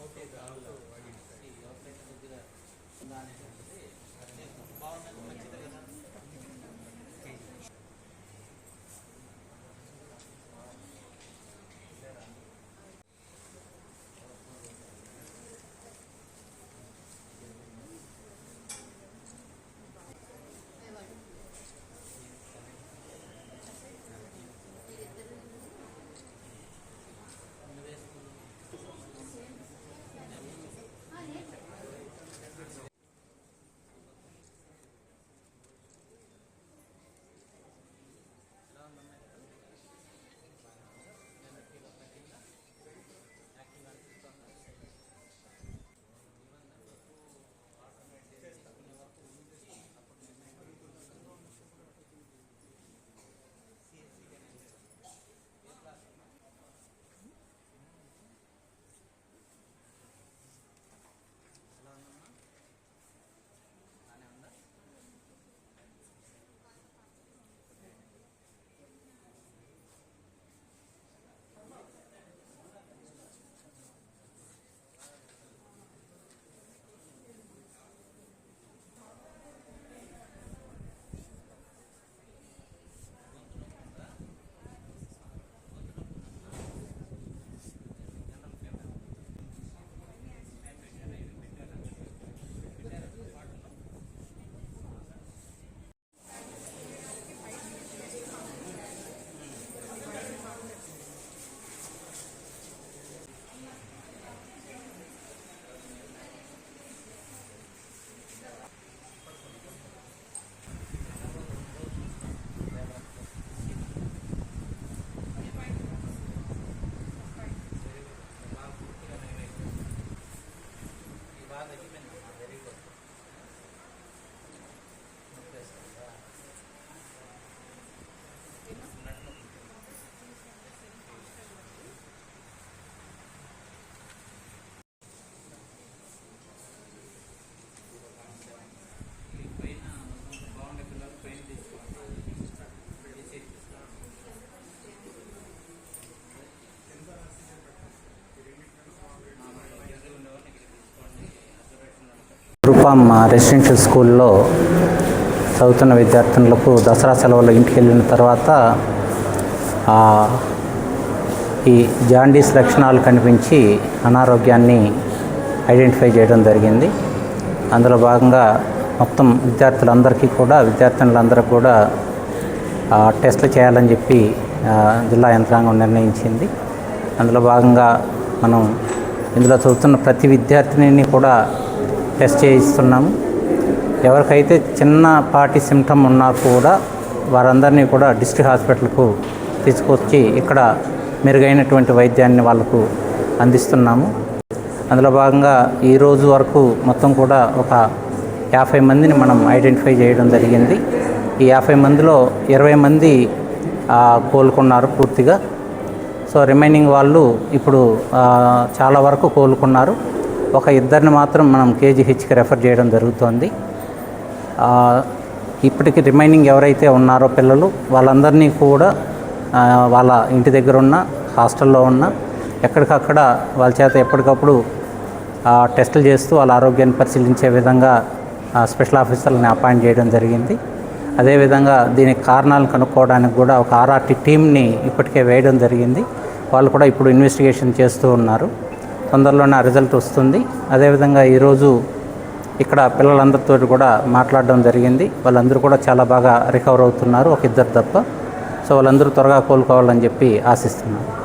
Okay, రూపం residential స్కూల్లో చదువుతున్న విద్యార్థులకు దసరా సెలవులు ఇంటికి వెళ్ళిన తర్వాత ఈ జాండీస్ లక్షణాలు కనిపించి అనారోగ్యాన్ని ఐడెంటిఫై చేయడం జరిగింది. అందులో భాగంగా మొత్తం విద్యార్థులందరికీ కూడా విద్యార్థినులందరికీ కూడా టెస్ట్లు టెస్టులు చేయాలని చెప్పి జిల్లా యంత్రాంగం నిర్ణయించింది. అందులో భాగంగా మనం ఇందులో చదువుతున్న ప్రతి విద్యార్థిని కూడా టెస్ట్ చేయిస్తున్నాము. ఎవరికైతే చిన్నపాటి సిమ్టమ్ ఉన్నా కూడా వారందరినీ కూడా డిస్ట్రిక్ట్ హాస్పిటల్కు తీసుకొచ్చి ఇక్కడ మెరుగైనటువంటి వైద్యాన్ని వాళ్ళకు అందిస్తున్నాము. అందులో భాగంగా ఈ రోజు వరకు మొత్తం కూడా ఒక యాభై మందిని మనం ఐడెంటిఫై చేయడం జరిగింది. ఈ యాభై మందిలో ఇరవై మంది కోలుకున్నారు పూర్తిగా. సో రిమైనింగ్ వాళ్ళు ఇప్పుడు చాలా వరకు కోలుకున్నారు. ఒక ఇద్దరిని మాత్రం మనం కేజీహెచ్కి రెఫర్ చేయడం జరుగుతోంది. ఇప్పటికి రిమైనింగ్ ఎవరైతే ఉన్నారో పిల్లలు వాళ్ళందరినీ కూడా వాళ్ళ ఇంటి దగ్గర ఉన్న హాస్టల్లో ఉన్న ఎక్కడికక్కడ వాళ్ళ చేత ఎప్పటికప్పుడు టెస్టులు చేస్తూ వాళ్ళ ఆరోగ్యాన్ని పరిశీలించే విధంగా స్పెషల్ ఆఫీసర్లని అపాయింట్ చేయడం జరిగింది. అదేవిధంగా దీనికి కారణాలు కనుక్కోవడానికి కూడా ఒక ఆర్ఆర్టీ టీంని ఇప్పటికే వేయడం జరిగింది. వాళ్ళు కూడా ఇప్పుడు ఇన్వెస్టిగేషన్ చేస్తూ ఉన్నారు. తొందరలోనే ఆ రిజల్ట్ వస్తుంది. అదేవిధంగా ఈరోజు ఇక్కడ పిల్లలందరితో కూడా మాట్లాడడం జరిగింది. వాళ్ళందరూ కూడా చాలా బాగా రికవర్ అవుతున్నారు. ఒక ఇద్దరు తప్ప. సో వాళ్ళందరూ త్వరగా కోలుకోవాలని చెప్పి ఆశిస్తున్నాను